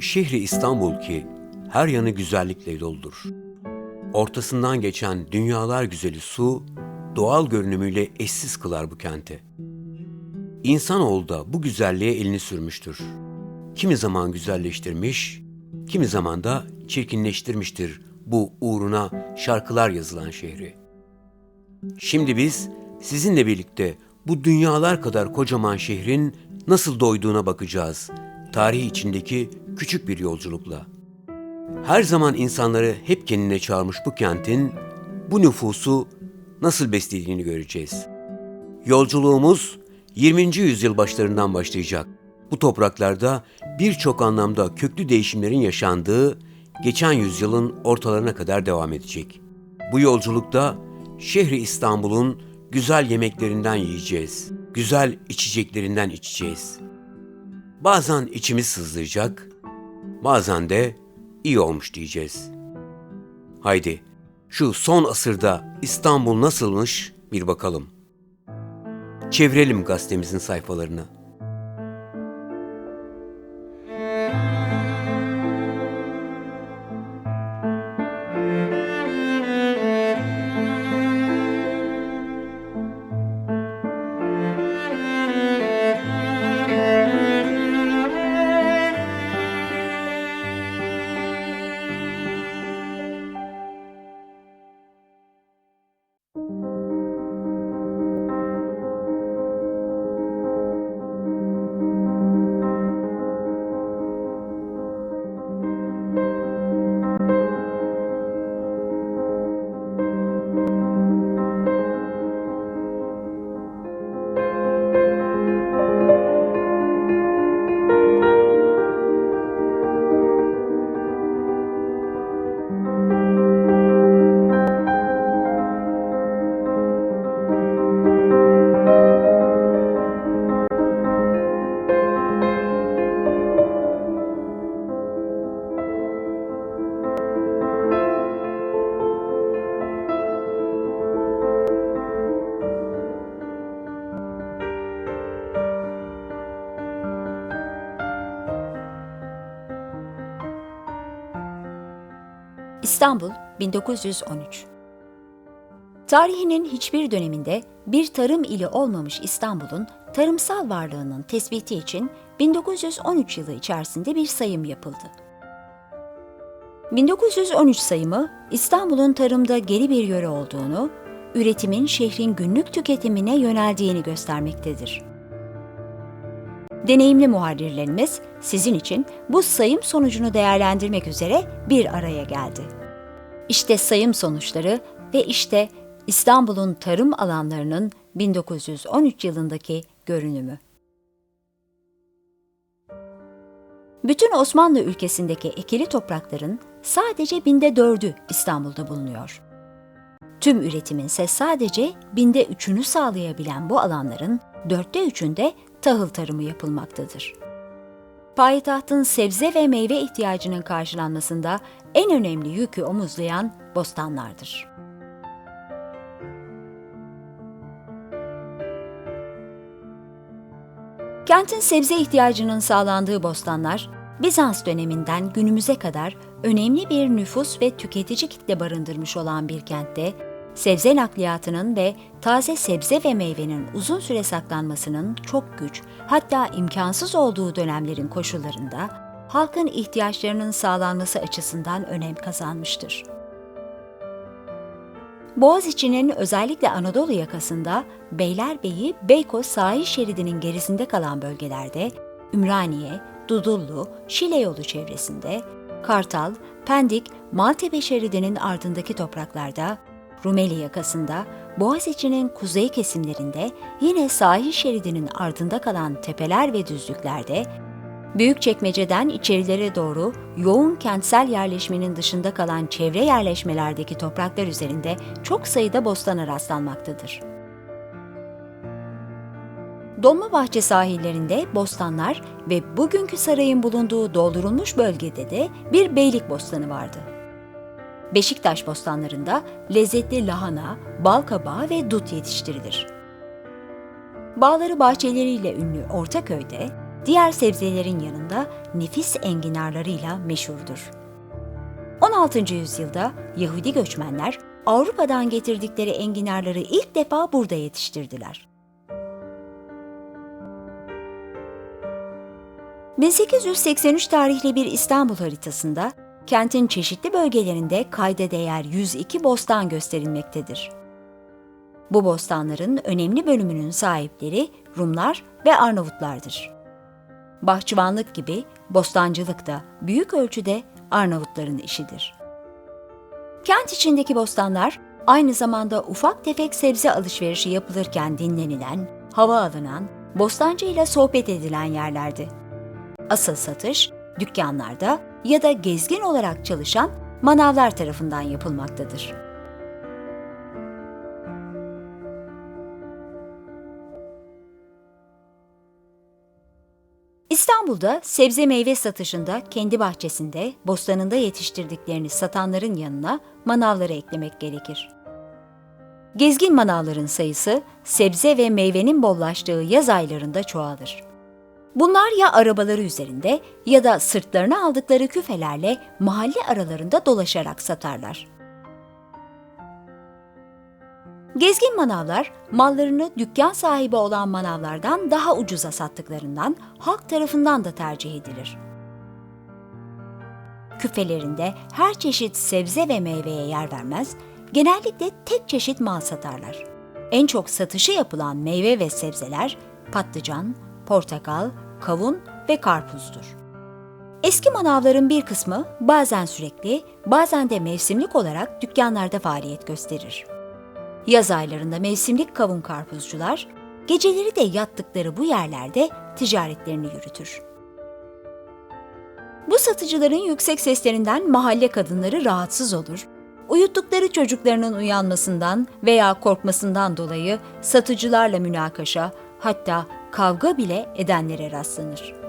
Şehri İstanbul ki her yanı güzellikle doludur. Ortasından geçen dünyalar güzeli su, doğal görünümüyle eşsiz kılar bu kenti. İnsanoğlu da bu güzelliğe elini sürmüştür. Kimi zaman güzelleştirmiş, kimi zaman da çirkinleştirmiştir bu uğruna şarkılar yazılan şehri. Şimdi biz sizinle birlikte bu dünyalar kadar kocaman şehrin nasıl doyduğuna bakacağız. Tarih içindeki küçük bir yolculukla. Her zaman insanları hep kendine çağırmış bu kentin bu nüfusu nasıl beslediğini göreceğiz. Yolculuğumuz 20. yüzyıl başlarından başlayacak. Bu topraklarda birçok anlamda köklü değişimlerin yaşandığı geçen yüzyılın ortalarına kadar devam edecek. Bu yolculukta şehri İstanbul'un güzel yemeklerinden yiyeceğiz. Güzel içeceklerinden içeceğiz. Bazen içimiz sızlayacak, bazen de iyi olmuş diyeceğiz. Haydi şu son asırda İstanbul nasılmış bir bakalım. Çevirelim gazetemizin sayfalarını. İstanbul 1913 Tarihinin hiçbir döneminde bir tarım ili olmamış İstanbul'un tarımsal varlığının tespiti için 1913 yılı içerisinde bir sayım yapıldı. 1913 sayımı İstanbul'un tarımda geri bir yöre olduğunu, üretimin şehrin günlük tüketimine yöneldiğini göstermektedir. Deneyimli muharrirlerimiz sizin için bu sayım sonucunu değerlendirmek üzere bir araya geldi. İşte sayım sonuçları ve işte İstanbul'un tarım alanlarının 1913 yılındaki görünümü. Bütün Osmanlı ülkesindeki ekili toprakların sadece binde dördü İstanbul'da bulunuyor. Tüm üretimin ise sadece binde üçünü sağlayabilen bu alanların dörtte üçünde tahıl tarımı yapılmaktadır. Payitahtın sebze ve meyve ihtiyacının karşılanmasında en önemli yükü omuzlayan bostanlardır. Kentin sebze ihtiyacının sağlandığı bostanlar, Bizans döneminden günümüze kadar önemli bir nüfus ve tüketici kitle barındırmış olan bir kentte, sebze nakliyatının ve taze sebze ve meyvenin uzun süre saklanmasının çok güç, hatta imkansız olduğu dönemlerin koşullarında halkın ihtiyaçlarının sağlanması açısından önem kazanmıştır. Boğaziçi'nin özellikle Anadolu yakasında Beylerbeyi, Beykoz sahil şeridinin gerisinde kalan bölgelerde Ümraniye, Dudullu, Şile yolu çevresinde, Kartal, Pendik, Maltepe şeridinin ardındaki topraklarda, Rumeli yakasında, Boğaziçi'nin kuzey kesimlerinde, yine sahil şeridinin ardında kalan tepeler ve düzlüklerde, Büyükçekmece'den içerilere doğru yoğun kentsel yerleşmenin dışında kalan çevre yerleşmelerdeki topraklar üzerinde çok sayıda bostana rastlanmaktadır. Dolmabahçe sahillerinde bostanlar ve bugünkü sarayın bulunduğu doldurulmuş bölgede de bir beylik bostanı vardı. Beşiktaş bostanlarında lezzetli lahana, bal kabağı ve dut yetiştirilir. Bağları bahçeleriyle ünlü Ortaköy'de diğer sebzelerin yanında nefis enginarlarıyla meşhurdur. 16. yüzyılda Yahudi göçmenler Avrupa'dan getirdikleri enginarları ilk defa burada yetiştirdiler. 1883 tarihli bir İstanbul haritasında kentin çeşitli bölgelerinde kayda değer 102 bostan gösterilmektedir. Bu bostanların önemli bölümünün sahipleri Rumlar ve Arnavutlardır. Bahçıvanlık gibi bostancılık da büyük ölçüde Arnavutların işidir. Kent içindeki bostanlar aynı zamanda ufak tefek sebze alışverişi yapılırken dinlenilen, hava alınan, bostancıyla sohbet edilen yerlerdi. Asıl satış dükkanlarda ya da gezgin olarak çalışan manavlar tarafından yapılmaktadır. İstanbul'da sebze meyve satışında kendi bahçesinde, bostanında yetiştirdiklerini satanların yanına manavları eklemek gerekir. Gezgin manavların sayısı sebze ve meyvenin bollaştığı yaz aylarında çoğalır. Bunlar ya arabaları üzerinde ya da sırtlarına aldıkları küfelerle mahalle aralarında dolaşarak satarlar. Gezgin manavlar mallarını dükkan sahibi olan manavlardan daha ucuza sattıklarından halk tarafından da tercih edilir. Küfelerinde her çeşit sebze ve meyveye yer vermez, genellikle tek çeşit mal satarlar. En çok satışı yapılan meyve ve sebzeler patlıcan, portakal, kavun ve karpuzdur. Eski manavların bir kısmı bazen sürekli, bazen de mevsimlik olarak dükkanlarda faaliyet gösterir. Yaz aylarında mevsimlik kavun karpuzcular, geceleri de yattıkları bu yerlerde ticaretlerini yürütür. Bu satıcıların yüksek seslerinden mahalle kadınları rahatsız olur, uyuttukları çocuklarının uyanmasından veya korkmasından dolayı satıcılarla münakaşa, hatta kavga bile edenlere rastlanır.